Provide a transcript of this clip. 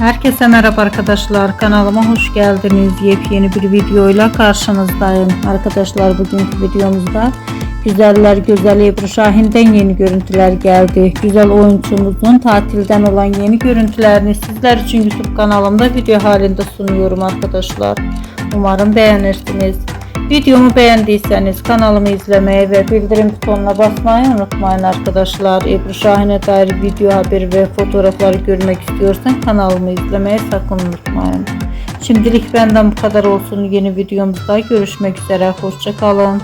Herkese merhaba arkadaşlar. Kanalıma hoş geldiniz. Yepyeni bir videoyla karşınızdayım. Arkadaşlar bugünkü videomuzda Güzeller Güzeli Ebru Şahin'den yeni görüntüler geldi. Güzel oyuncumuzun tatilden olan yeni görüntülerini sizler için YouTube kanalımda video halinde sunuyorum arkadaşlar. Umarım beğenirsiniz. Videomu beğendiyseniz kanalımı izlemeyi ve bildirim butonuna basmayı unutmayın arkadaşlar. Ebru Şahin'e dair video haberi ve fotoğrafları görmek istiyorsan kanalımı izlemeyi sakın unutmayın. Şimdilik benden bu kadar olsun. Yeni videomuzda görüşmek üzere. Hoşçakalın.